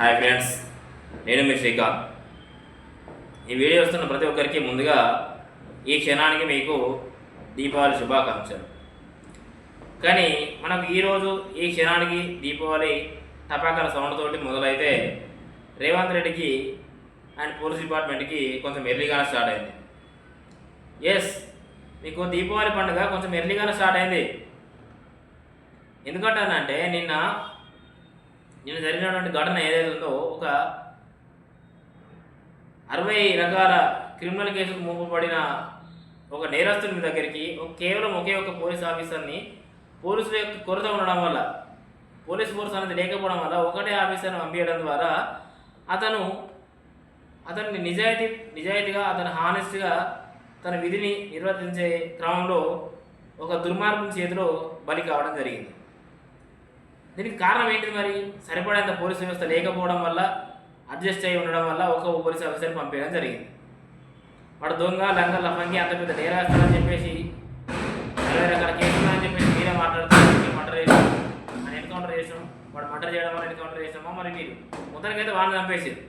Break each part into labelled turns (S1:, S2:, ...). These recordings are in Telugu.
S1: హాయ్ ఫ్రెండ్స్ నేను మీ శ్రీకాంత్. ఈ వీడియో వస్తున్న ప్రతి ఒక్కరికి ముందుగా ఈ క్షణానికి మీకు దీపావళి శుభాకాంక్షలు. కానీ మనకు ఈరోజు ఈ క్షణానికి దీపావళి టపాకాల సౌండ్ తోటి మొదలైతే రేవంత్ రెడ్డికి అండ్ పోలీస్ డిపార్ట్మెంట్కి కొంచెం ఎర్లీగానే స్టార్ట్ అయింది. ఎస్ మీకు దీపావళి పండుగ కొంచెం ఎర్లీగానే స్టార్ట్ అయింది. ఎందుకంటానంటే నిన్న నిన్న జరిగినటువంటి ఘటన ఏదైతే ఉందో ఒక అరవై రకాల క్రిమినల్ కేసుకు మూపబడిన ఒక నేరస్తుని మీ దగ్గరికి ఒక- కేవలం ఒకే ఒక పోలీస్ ఆఫీసర్ని పోలీసుల యొక్క కొరత ఉండడం వల్ల పోలీస్ ఫోర్స్ అనేది లేకపోవడం వల్ల ఒకటే ఆఫీసర్ని పంపించడం ద్వారా అతను అతన్ని నిజాయితీ నిజాయితీగా అతను హానెస్ట్గా తన విధిని నిర్వర్తించే క్రమంలో ఒక దుర్మార్గం చేతిలో బలి కావడం జరిగింది. దీనికి కారణం ఏంటిది మరి? సరిపడేంత పోలీసు వ్యవస్థ లేకపోవడం వల్ల అడ్జస్ట్ అయి ఉండడం వల్ల ఒక పోలీస్ ఆఫీసర్ పంపించడం జరిగింది. వాడు దొంగ లంగ లఫంగి అంత పెద్ద నేరాస్తారని చెప్పేసి ఇరవై రకాల కేసులు అని చెప్పేసి మీరే మాట్లాడుతున్నారు. మీరు మర్డర్ చేసాం అని ఎన్కౌంటర్ చేసాం వాడు మర్డర్ చేయడం వల్ల ఎన్కౌంటర్ చేసామా మరి మీరు? మొత్తానికైతే వాడిని చంపేసారు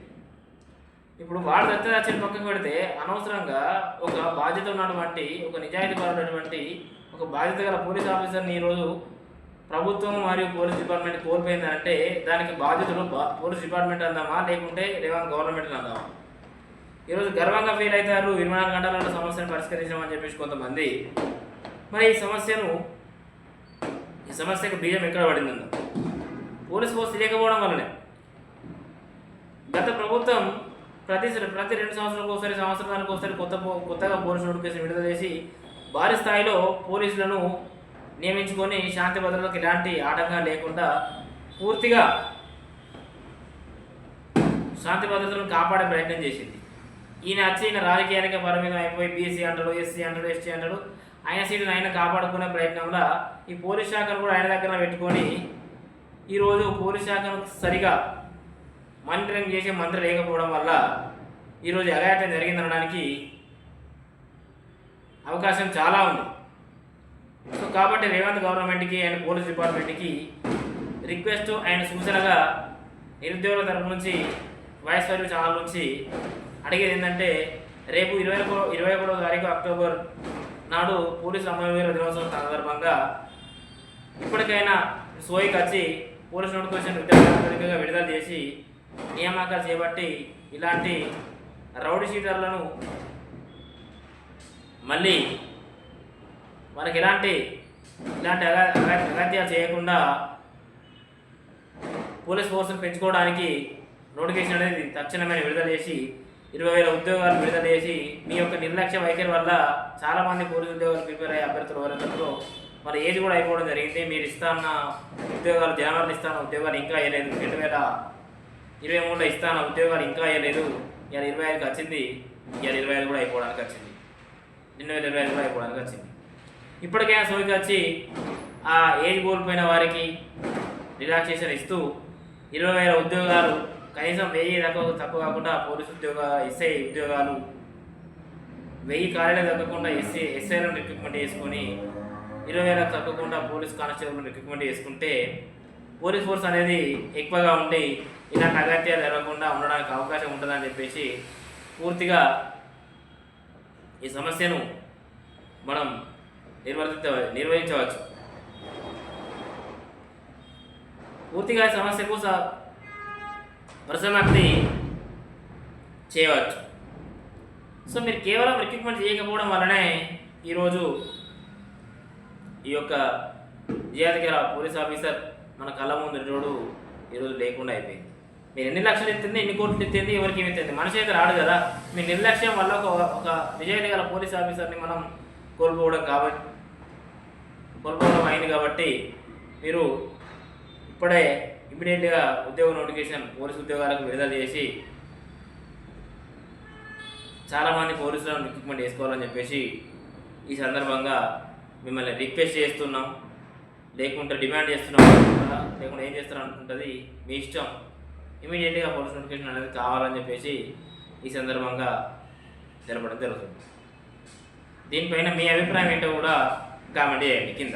S1: ఇప్పుడు వాడు దత్తదాచిన పక్కకు పెడితే అనవసరంగా ఒక బాధ్యత ఉన్నటువంటి ఒక నిజాయితీ పడినటువంటి ఒక బాధ్యత గల పోలీస్ ఆఫీసర్ని ఈరోజు ప్రభుత్వం మరియు పోలీస్ డిపార్ట్మెంట్ కోల్పోయిందంటే దానికి బాధ్యతలు పోలీస్ డిపార్ట్మెంట్ అందామా? లేకుంటే రేవంత్ గవర్నమెంట్ అందామా? ఈరోజు గర్వంగా ఫీల్ అవుతారు ఇరవై నాలుగు గంటలలో సమస్యను పరిష్కరించామని చెప్పేసి కొంతమంది. మరి ఈ సమస్యను ఈ సమస్యకు బీజం ఎక్కడ పడిందో పోలీస్ ఫోర్స్ లేకపోవడం వల్లనే. గత ప్రభుత్వం ప్రతి ప్రతి రెండు సంవత్సరాలకు ఒకసారి సంవత్సరానికి ఒకసారి కొత్త కొత్తగా పోలీసు నోటిఫికేషన్ విడుదల చేసి భారీ స్థాయిలో పోలీసులను నియమించుకొని శాంతి భద్రతలకు ఎలాంటి ఆటంకం లేకుండా పూర్తిగా శాంతి భద్రతలను కాపాడే ప్రయత్నం చేసింది. ఈయన వచ్చి ఈయన రాజకీయానికి పరిమితం అయిపోయి బీసీ అంటాడు ఎస్సీ అంటాడు ఎస్టీ అంటాడు. ఆయన సీటును ఆయన కాపాడుకునే ప్రయత్నంలో ఈ పోలీస్ శాఖను కూడా ఆయన దగ్గర పెట్టుకొని ఈరోజు పోలీస్ శాఖను సరిగా మానిటరింగ్ చేసే మంత్రి లేకపోవడం వల్ల ఈరోజు అఘాయత్యం జరిగిందనడానికి అవకాశం చాలా ఉంది. సో కాబట్టి రేవంత్ గవర్నమెంట్కి అండ్ పోలీస్ డిపార్ట్మెంట్కి రిక్వెస్ట్ అండ్ సూచనగా నిరుద్యోగుల తరపు నుంచి వాయిస్ వైర్ ఛానల్ నుంచి అడిగేది ఏంటంటే రేపు ఇరవై ఒకటో ఇరవై ఒకటో తారీఖు అక్టోబర్ నాడు పోలీసు అమరవీర దినోత్సవం సందర్భంగా ఇప్పటికైనా సోయికి వచ్చి పోలీసు నోటిఫికేషన్ విద్యార్థిగా విడుదల చేసి నియామకాలు చేపట్టి ఇలాంటి రౌడీ షీటర్లను మళ్ళీ మనకి ఎలాంటి ఇలాంటి అగత్యాలు చేయకుండా పోలీస్ ఫోర్స్ని పెంచుకోవడానికి నోటిఫికేషన్ అనేది తక్షణమైన విడుదల చేసి ఇరవై వేల ఉద్యోగాలు విడుదల చేసి మీ యొక్క నిర్లక్ష్య వైఖరి వల్ల చాలామంది పోలీసు ఉద్యోగాలు ప్రిపేర్ అయ్యే అభ్యర్థులు ఎవరెందరో మరి ఏజ్ కూడా అయిపోవడం జరిగింది. మీరు ఇస్తాన్న ఉద్యోగాలు జనవరిని ఇస్తాన ఉద్యోగాలు ఇంకా వేయలేదు రెండు వేల ఇరవై మూడులో ఇస్తాన ఉద్యోగాలు ఇంకా వేయలేదు ఇవాళ ఇరవై ఐదుకి వచ్చింది. ఇవాళ ఇరవై ఐదు కూడా అయిపోవడానికి వచ్చింది. రెండు వేల ఇరవై ఐదు కూడా అయిపోవడానికి వచ్చింది. ఇప్పటికైనా సోకి వచ్చి ఆ ఏజ్ కోల్పోయిన వారికి రిలాక్సేషన్ ఇస్తూ ఇరవై వేల ఉద్యోగాలు కనీసం వెయ్యి తక్కువ తక్కువ కాకుండా పోలీసు ఉద్యోగ ఎస్ఐ ఉద్యోగాలు వెయ్యి ఖాళీలు తగ్గకుండా ఎస్సీ ఎస్ఐలను రిక్రూట్మెంట్ చేసుకొని ఇరవై వేలకు తగ్గకుండా పోలీస్ కానిస్టేబుల్ని రిక్రూట్మెంట్ చేసుకుంటే పోలీస్ ఫోర్స్ అనేది ఎక్కువగా ఉండి ఇలాంటి అగత్యాలు జరగకుండా ఉండడానికి అవకాశం ఉంటుందని చెప్పేసి పూర్తిగా ఈ సమస్యను మనం నిర్వర్తించ నిర్వహించవచ్చు. పూర్తిగా సమస్యకు స- పరిసమాప్తి చేయవచ్చు. సో మీరు కేవలం రిక్రూట్మెంట్ చేయకపోవడం వల్లనే ఈరోజు ఈ యొక్క జియాదిగల పోలీస్ ఆఫీసర్ మన కళ్ళ ముందు రోడ్డు ఈరోజు లేకుండా అయిపోయింది. మీరు ఎన్ని లక్షలు ఎత్తింది ఎన్ని కోట్లు ఎత్తింది ఎవరికి ఏమి ఎత్తింది? మనిషి అయితే రాడు కదా. మీ నిర్లక్ష్యం వల్ల ఒక ఒక విజయనగర పోలీస్ ఆఫీసర్ని మనం కోల్పోవడం కాబట్టి కోల్పోవడం అయింది కాబట్టి మీరు ఇప్పుడే ఇమీడియట్గా ఉద్యోగ నోటిఫికేషన్ పోలీస్ ఉద్యోగాలకు విడుదల చేసి చాలామంది పోలీసులను రిక్రూట్మెంట్ చేసుకోవాలని చెప్పేసి ఈ సందర్భంగా మిమ్మల్ని రిక్వెస్ట్ చేస్తున్నాం. లేకుంటే డిమాండ్ చేస్తున్నాం. లేకుంటే ఏం చేస్తారు అనుకుంటుంది. మీ ఇష్టం. ఇమీడియట్గా పోలీస్ నోటిఫికేషన్ అనేది కావాలని చెప్పేసి ఈ సందర్భంగా తెలపడం జరుగుతుంది. దీనిపైన మీ అభిప్రాయం ఏంటో కూడా కామెంట్ చేయండి కింద